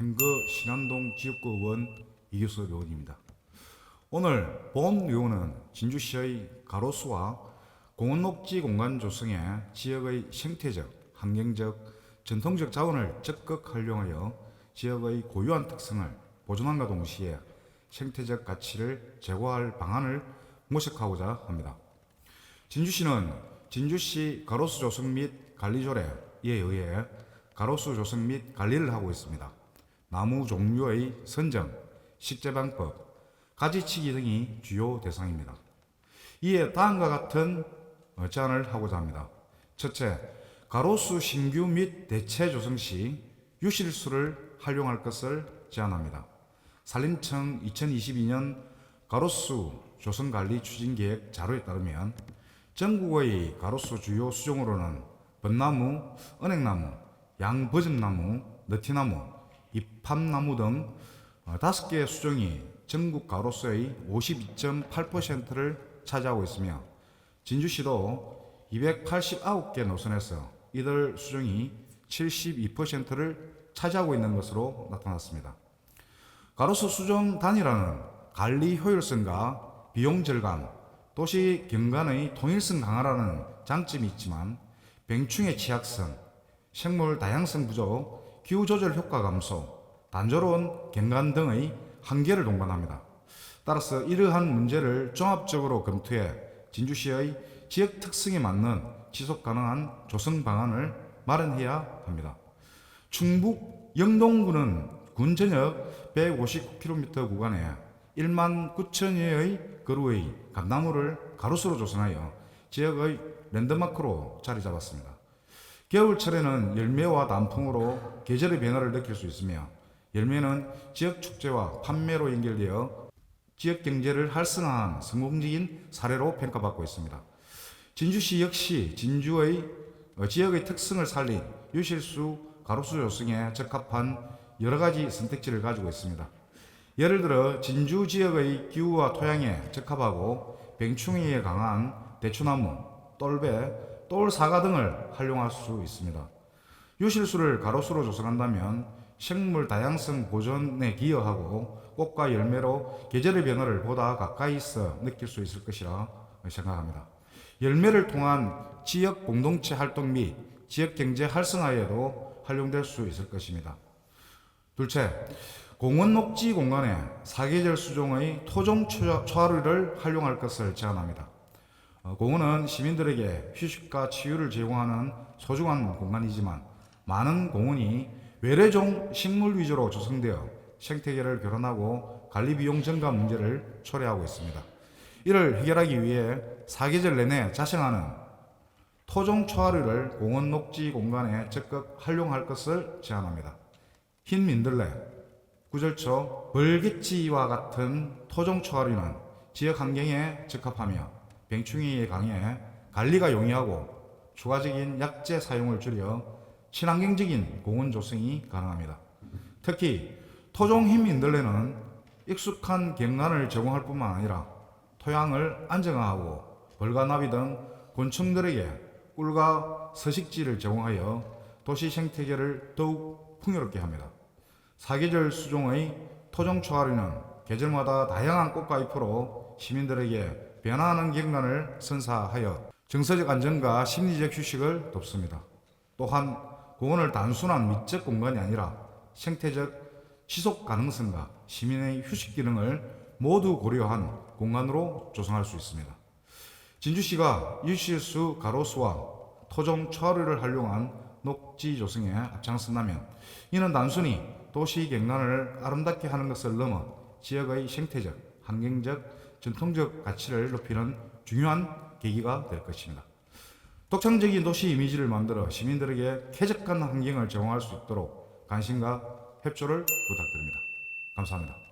행거 신안동 지역구 의원 이규수 의원입니다. 오늘 본 의원은 진주시의 가로수와 공원녹지 공간 조성에 지역의 생태적, 환경적, 전통적 자원을 적극 활용하여 지역의 고유한 특성을 보존함과 동시에 생태적 가치를 제고할 방안을 모색하고자 합니다. 진주시는 진주시 가로수 조성 및 관리 조례에 의해 가로수 조성 및 관리를 하고 있습니다. 나무 종류의 선정, 식재 방법, 가지치기 등이 주요 대상입니다. 이에 다음과 같은 어, 제안을 하고자 합니다. 첫째, 가로수 신규 및 대체 조성 시 유실수를 활용할 것을 제안합니다. 산림청 2022년 가로수 조성 관리 추진 계획 자료에 따르면 전국의 가로수 주요 수종으로는 벚나무, 은행나무, 양버즘나무, 느티나무, 이팝나무 등 어, 다섯 개의 수종이 전국 가로수의 52.8%를 차지하고 있으며 진주시도 289개 노선에서 이들 수종이 72%를 차지하고 있는 것으로 나타났습니다. 가로수 수종 단위라는 관리 효율성과 비용 절감, 도시 경관의 통일성 강화라는 장점이 있지만 병충해 취약성, 생물 다양성 부족, 기후 조절 효과 감소, 단조로운 경관 등의 한계를 동반합니다. 따라서 이러한 문제를 종합적으로 검토해 진주시의 지역 특성에 맞는 지속 가능한 조성 방안을 마련해야 합니다. 충북 영동군은 군 전역 159km 구간에 1만 9천여의 그루의 감나무를 가로수로 조성하여 지역의 랜드마크로 자리 잡았습니다. 겨울철에는 열매와 단풍으로 계절의 변화를 느낄 수 있으며 열매는 지역 축제와 판매로 연결되어 지역 경제를 활성화한 성공적인 사례로 평가받고 있습니다. 진주시 역시 진주의 어, 지역의 특성을 살린 유실수 가로수 조성에 적합한 여러 가지 선택지를 가지고 있습니다. 예를 들어 진주 지역의 기후와 토양에 적합하고 병충해에 강한 대추나무, 똘배, 똘 사과 등을 활용할 수 있습니다. 유실수를 가로수로 조성한다면 생물 다양성 보존에 기여하고 꽃과 열매로 계절의 변화를 보다 가까이서 느낄 수 있을 것이라 생각합니다. 열매를 통한 지역 공동체 활동 및 지역 경제 활성화에도 활용될 수 있을 것입니다. 둘째, 공원 녹지 공간에 사계절 수종의 토종 초- 초하루를 활용할 것을 제안합니다. 어, 공원은 시민들에게 휴식과 치유를 제공하는 소중한 공간이지만 많은 공원이 외래종 식물 위주로 조성되어 생태계를 교란하고 관리 비용 증가 문제를 초래하고 있습니다. 이를 해결하기 위해 사계절 내내 자생하는 토종 초하루를 공원 녹지 공간에 적극 활용할 것을 제안합니다. 흰 민들레, 구절초, 벌기치와 같은 토종 초하루는 지역 환경에 적합하며 병충해에 강해 관리가 용이하고 추가적인 약재 사용을 줄여 친환경적인 공원 조성이 가능합니다. 특히 토종 흰 민들레는 익숙한 경관을 제공할 뿐만 아니라 토양을 안정화하고 벌과 나비 등 곤충들에게 꿀과 서식지를 제공하여 도시 생태계를 더욱 풍요롭게 합니다. 사계절 수종의 토종 초하루는 계절마다 다양한 꽃과 잎으로 시민들에게 변화하는 경관을 선사하여 정서적 안정과 심리적 휴식을 돕습니다. 또한 공원을 단순한 미적 공간이 아니라 생태적 지속 가능성과 시민의 휴식 기능을 모두 고려한 공간으로 조성할 수 있습니다. 진주시가 유실수 가로수와 토종 초하루를 활용한 녹지 조성에 앞장선다면 이는 단순히 도시 경관을 아름답게 하는 것을 넘어 지역의 생태적, 환경적, 전통적 가치를 높이는 중요한 계기가 될 것입니다. 독창적인 도시 이미지를 만들어 시민들에게 쾌적한 환경을 제공할 수 있도록 관심과 협조를 부탁드립니다. 감사합니다.